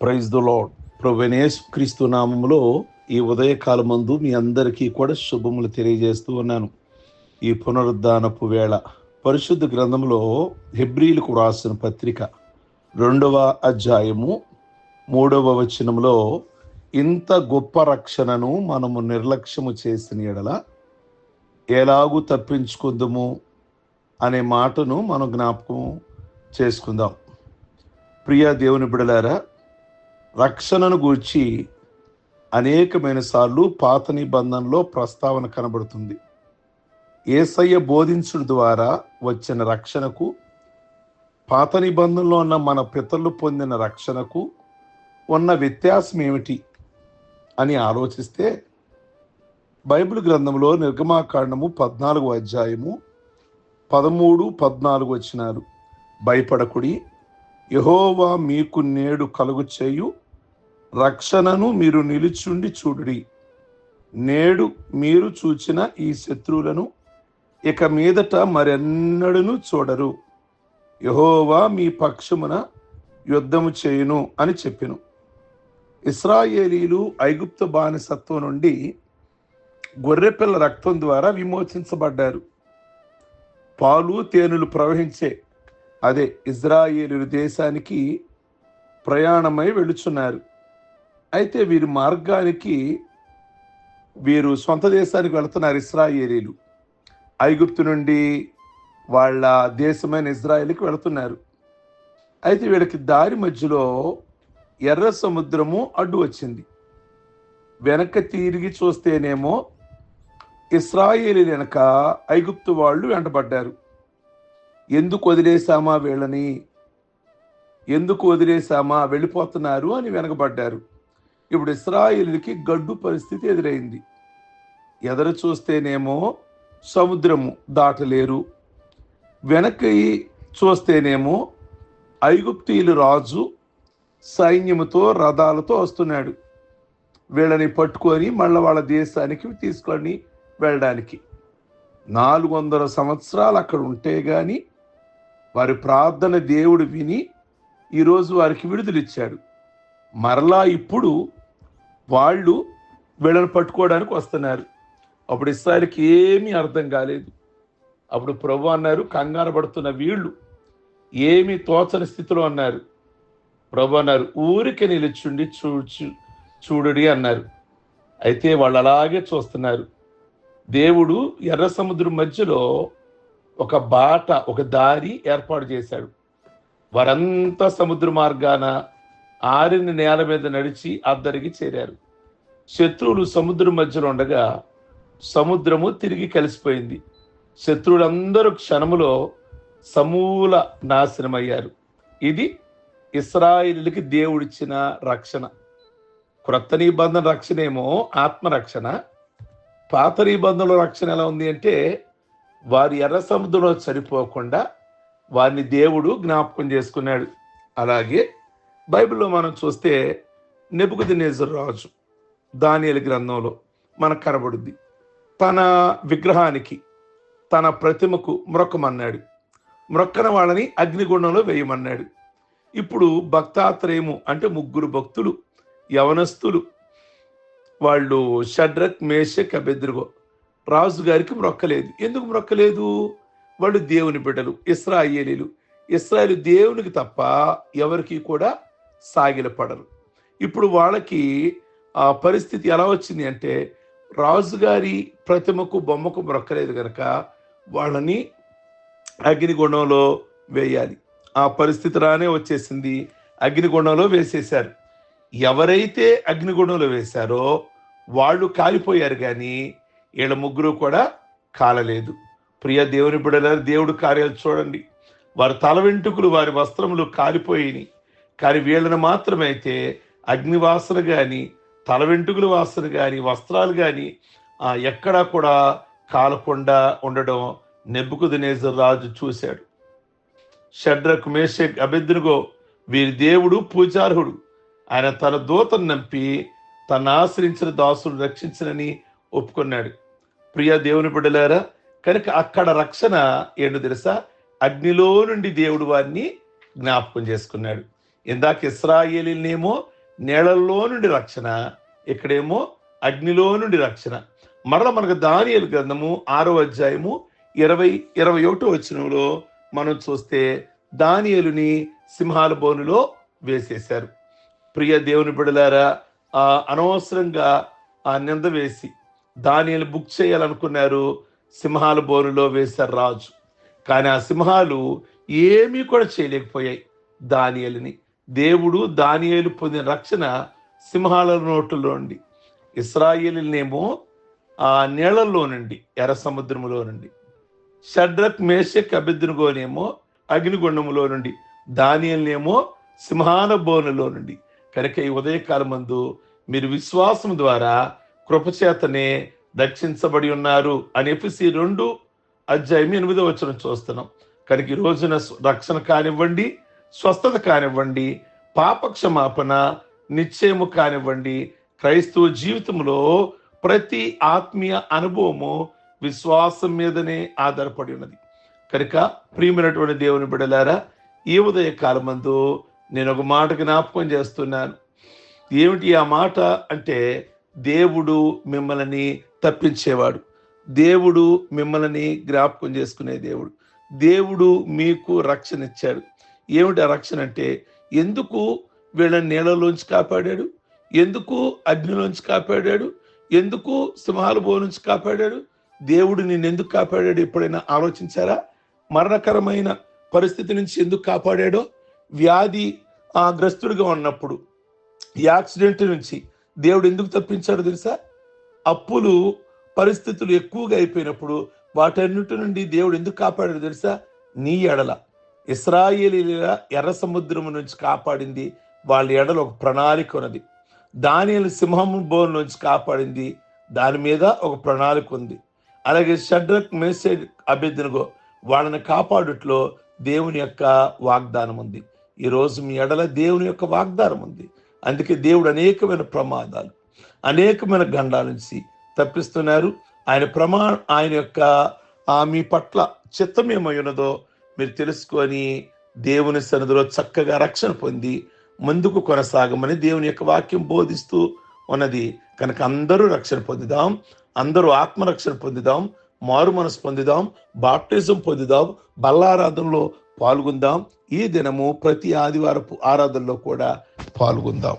Praise the lord ప్రొవెనేస్ క్రీస్తు నామంలో ఈ ఉదయకాలమందు మీ అందరికీ కూడా శుభములు తెలియజేస్తూ ఉన్నాను. ఈ పునరుద్ధానపు వేళ పరిశుద్ధ గ్రంథంలో హెబ్రీలకు వ్రాసిన పత్రిక రెండవ అధ్యాయము మూడవ వచనంలో ఇంత గొప్ప రక్షణను మనము నిర్లక్ష్యము చేసిన ఎడల ఎలాగూ తప్పించుకుందాము అనే మాటను మనం జ్ఞాపకం చేసుకుందాం. ప్రియ దేవుని బిడలారా రక్షణను గూర్చి అనేకమైన సార్లు పాత నిబంధనలో ప్రస్తావన కనబడుతుంది. ఏసయ్య బోధించుడు ద్వారా వచ్చిన రక్షణకు పాత నిబంధనలో ఉన్న మన పితరులు పొందిన రక్షణకు ఉన్న వ్యత్యాసం ఏమిటి అని ఆలోచిస్తే బైబిల్ గ్రంథంలో నిర్గమాకాండము పద్నాలుగు అధ్యాయము పదమూడు పద్నాలుగు వచ్చినారు భయపడకుడి యహోవా మీకు నేడు కలుగు చేయు. రక్షణను మీరు నిలుచుండి చూడుడి. నేడు మీరు చూచిన ఈ శత్రువులను ఇక మీదట మరెన్నడను చూడరు. యహోవా మీ పక్షమున యుద్ధము చేయును అని చెప్పెను. ఇస్రాయేలీలు ఐగుప్తు బానిసత్వం నుండి గొర్రెపిల్ల రక్తం ద్వారా విమోచించబడ్డారు. పాలు తేనెలు ప్రవహించే అదే ఇజ్రాయేలు దేశానికి ప్రయాణమై వెళుచున్నారు అయితే వీరి మార్గానికి వీరు సొంత దేశానికి వెళుతున్నారు ఇస్రాయేలీలు ఐగుప్తు నుండి వాళ్ళ దేశమైన ఇజ్రాయేల్కి వెళుతున్నారు. అయితే వీళ్ళకి దారి మధ్యలో ఎర్ర సముద్రము అడ్డు వచ్చింది. వెనక తిరిగి చూస్తేనేమో ఇస్రాయేలీ వెనక ఐగుప్తు వాళ్ళు వెంటబడ్డారు. ఎందుకు వదిలేసామా వీళ్ళని? ఎందుకు వదిలేసామా వెళ్ళిపోతున్నారు అని వెనకబడ్డారు. ఇప్పుడు ఇస్రాయిల్కి గడ్డు పరిస్థితి ఎదురైంది. ఎదరు చూస్తేనేమో సముద్రము దాటలేరు. వెనక్కి చూస్తేనేమో ఐగుప్తీయులు రాజు సైన్యముతో రథాలతో వస్తున్నాడు. వీళ్ళని పట్టుకొని మళ్ళీ వాళ్ళ దేశానికి తీసుకొని వెళ్ళడానికి. నాలుగు వందల సంవత్సరాలు అక్కడ ఉంటే కానీ వారి ప్రార్థన దేవుడు విని ఈరోజు వారికి విడుదలిచ్చాడు. మరలా ఇప్పుడు వాళ్ళు వీళ్ళని పట్టుకోవడానికి వస్తున్నారు. అప్పుడు ఇస్రాయల్కి ఏమీ అర్థం కాలేదు. అప్పుడు ప్రభు అన్నారు కంగారు పడుతున్న వీళ్ళు ఏమి తోచని స్థితిలో అన్నారు. ప్రభు అన్నారు ఊరికి నిలుచుండి చూచు చూడుడి అన్నారు. అయితే వాళ్ళు అలాగే చూస్తున్నారు. దేవుడు ఎర్ర సముద్రం మధ్యలో ఒక బాట ఒక దారి ఏర్పాటు చేశాడు. వారంతా సముద్ర మార్గాన ఆరిన నేల మీద నడిచి అద్దరికి చేరారు. శత్రువులు సముద్రం మధ్యలో ఉండగా సముద్రము తిరిగి కలిసిపోయింది. శత్రువులందరూ క్షణములో సమూల నాశనమయ్యారు. ఇది ఇస్రాయిల్కి దేవుడిచ్చిన రక్షణ. క్రొత్త నిబంధన రక్షణ ఏమో ఆత్మరక్షణ. పాత నిబంధనల రక్షణ ఎలా ఉంది అంటే వారి ఎర్ర సముద్రంలో సరిపోకుండా వారిని దేవుడు జ్ఞాపకం చేసుకున్నాడు. అలాగే బైబిల్లో మనం చూస్తే నెబుకుదినేజర్ రాజు దానియల గ్రంథంలో మనకు కనబడుద్ది. తన విగ్రహానికి తన ప్రతిమకు మ్రొక్కమన్నాడు. మ్రొక్కన వాళ్ళని అగ్నిగుండంలో వేయమన్నాడు. ఇప్పుడు భక్తాత్రేయము అంటే ముగ్గురు భక్తులు యవనస్తులు వాళ్ళు షడ్రక్ మేషక్ అబెద్రుగో రాజు గారికి మ్రొక్కలేదు. ఎందుకు మ్రొక్కలేదు? వాళ్ళు దేవుని బిడ్డలు ఇస్రాయేలీలు. ఇస్రాయేలు దేవునికి తప్ప ఎవరికి కూడా సాగిలపడరు. ఇప్పుడు వాళ్ళకి ఆ పరిస్థితి ఎలా వచ్చింది అంటే రాజుగారి ప్రతిమకు బొమ్మకు మ్రొక్కలేదు కనుక వాళ్ళని అగ్నిగుండంలో వేయాలి. ఆ పరిస్థితి రానే వచ్చేసింది. అగ్నిగుండంలో వేసేశారు. ఎవరైతే అగ్నిగుండంలో వేశారో వాళ్ళు కాలిపోయారు కానీ వీళ్ళ ముగ్గురు కూడా కాలలేదు. ప్రియ దేవుని బిడలారు దేవుడు కార్యాలు చూడండి. వారి తల వెంట్రుకలు వారి వస్త్రములు కాలిపోయినాయి కానీ వీళ్ళని మాత్రమైతే అగ్నివాసన కానీ తల వెంట్రుకల వాసన కానీ వస్త్రాలు కానీ ఎక్కడా కూడా కాలకుండా ఉండడం నెబ్బుకుదినేజర్ రాజు చూశాడు. షడ్రకు మేషక్ అభిద్రుగో వీరి దేవుడు పూజార్హుడు. ఆయన తన దూతను నంపి తను ఆశ్రయించిన దాసుడు రక్షించనని ఒప్పుకున్నాడు. ప్రియ దేవుని బిడ్డలారా కనుక అక్కడ రక్షణ ఏంటో తెలుసా? అగ్నిలో నుండి దేవుడు వారిని జ్ఞాపకం చేసుకున్నాడు. ఇందాక ఇస్రాయేలీనేమో నీళ్ళల్లో నుండి రక్షణ ఇక్కడేమో అగ్నిలో నుండి రక్షణ. మరల మనకు దానియలు గ్రంథము ఆరో అధ్యాయము ఇరవై ఇరవై ఒకటో వచ్చినంలో మనం చూస్తే దానియలుని సింహాల బోనులో వేసేశారు. ప్రియ దేవుని బిడలారా ఆ అనవసరంగా ఆ నింద వేసి దానిని బుక్ చేయాలనుకున్నారు. సింహాల బోరులో వేశారు రాజు. కానీ ఆ సింహాలు ఏమీ కూడా చేయలేకపోయాయి దానియలని. దేవుడు దానియలు పొందిన రక్షణ సింహాల నోట్లో నుండి ఇస్రాయేలీనేమో ఆ నీళ్ళలో నుండి ఎర్ర సముద్రములో నుండి షడ్రక్ మేషక్ అభిద్రుగోనేమో అగ్నిగుండములో నుండి దానియల్నేమో సింహాల బోనులో నుండి. కనుక ఈ ఉదయకాలమందు మీరు విశ్వాసం ద్వారా కృపచేతనే రక్షించబడి ఉన్నారు అని ఎపిసి రెండు అధ్యాయం ఎనిమిదో వచ్చిన చూస్తున్నాం. కనుక ఈ రోజున రక్షణ కానివ్వండి స్వస్థత కానివ్వండి పాపక్షమాపణ నిశ్చయము కానివ్వండి క్రైస్తవ జీవితంలో ప్రతి ఆత్మీయ అనుభవము విశ్వాసం మీదనే ఆధారపడి ఉన్నది. కనుక ప్రియమైనటువంటి దేవుని బిడలారా ఈ ఉదయ కాలమందు నేను ఒక మాట జ్ఞాపకం చేస్తున్నాను. ఏమిటి ఆ మాట అంటే దేవుడు మిమ్మల్ని తప్పించేవాడు. దేవుడు మిమ్మల్ని జ్ఞాపకం చేసుకునే దేవుడు. దేవుడు మీకు రక్షణ ఇచ్చాడు. ఏమిటి ఆ రక్షణ అంటే? ఎందుకు వీళ్ళని నీళ్ళలోంచి కాపాడాడు? ఎందుకు అగ్నిలోంచి కాపాడాడు? ఎందుకు సింహాల బో నుంచి కాపాడాడు? దేవుడు నిన్ను ఎందుకు కాపాడాడు? ఎప్పుడైనా ఆలోచించారా? మరణకరమైన పరిస్థితి నుంచి ఎందుకు కాపాడాడో? వ్యాధి ఆ గ్రస్తుడిగా ఉన్నప్పుడు ఈ యాక్సిడెంట్ నుంచి దేవుడు ఎందుకు తప్పించాడు తెలుసా? అప్పులు పరిస్థితులు ఎక్కువగా అయిపోయినప్పుడు వాటన్నిటి నుండి దేవుడు ఎందుకు కాపాడాడు తెలుసా? నీ ఎడల. ఇస్రాయేలీల ఎర్ర సముద్రం నుంచి కాపాడింది. వాళ్ళ ఎడల ఒక ప్రణాళిక ఉన్నది. దానిని సింహం బోన్ నుంచి కాపాడింది. దాని మీద ఒక ప్రణాళిక ఉంది. అలాగే షడ్రక్ మెసేజ్ అభ్యర్థనగో వాళ్ళని కాపాడుట్లో దేవుని యొక్క వాగ్దానం ఉంది ఈరోజు మీ ఎడల దేవుని యొక్క వాగ్దానం ఉంది అందుకే దేవుడు అనేకమైన ప్రమాదాలు అనేకమైన గండాల నుంచి తప్పిస్తున్నారు. ఆయన ప్రమా ఆయన యొక్క మీ పట్ల చిత్తం ఏమై ఉన్నదో మీరు తెలుసుకొని దేవుని సన్నిధిలో చక్కగా రక్షణ పొంది ముందుకు కొనసాగమని దేవుని యొక్క వాక్యం బోధిస్తూ ఉన్నది. కనుక అందరూ రక్షణ పొందుదాం అందరూ ఆత్మరక్షణ పొందుదాం మారు మనసు పొందుదాం బాప్టిజం పొందుదాం బల్లారాధనలో పాల్గొందాం. ఈ దినము ప్రతి ఆదివారపు ఆరాధనలో కూడా పాల్గొందాం.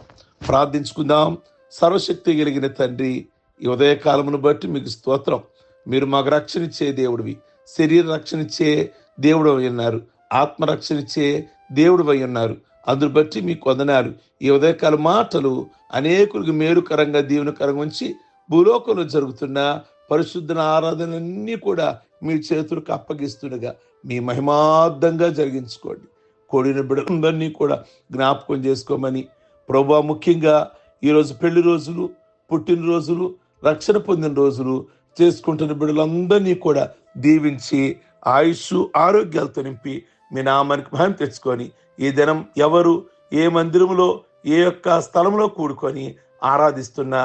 ప్రార్థించుకుందాం. సర్వశక్తి కలిగిన తండ్రి ఈ ఉదయకాలమును బట్టి మీకు స్తోత్రం. మీరు మాకు రక్షణ ఇచ్చే దేవుడివి. శరీర రక్షణ ఇచ్చే దేవుడు అయి ఉన్నారు. ఆత్మ రక్షణ ఇచ్చే దేవుడు అయి ఉన్నారు. అందును బట్టి మీకు వందనాలు. ఈ ఉదయకాల మాటలు అనేకులకు మేలుకరంగా దీవెనకరంగా ఉంచి భూలోకంలో జరుగుతున్న పరిశుద్ధ ఆరాధనలన్నీ కూడా మీ చేతులకు అప్పగిస్తుండగా మీ మహిమార్థంగా జరిగించుకోండి. కోడిన బిడ్డలందరినీ కూడా జ్ఞాపకం చేసుకోమని ప్రభా ముఖ్యంగా ఈరోజు పెళ్ళి రోజులు పుట్టినరోజులు రక్షణ పొందిన రోజులు చేసుకుంటున్న బిడ్డలందరినీ కూడా దీవించి ఆయుష్ ఆరోగ్యాలతో నింపి మీ నామానికి భయం తెచ్చుకొని ఈ దినం ఎవరు ఏ మందిరంలో ఏ యొక్క స్థలంలో కూడుకొని ఆరాధిస్తున్న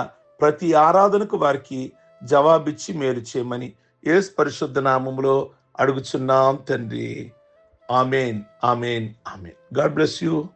ప్రతి ఆరాధనకు వారికి జవాబిచ్చి మేలు చేయమని ఏ పరిశుద్ధ నామములో అడుగుచున్నాం తండ్రి. Amen amen amen. God bless you.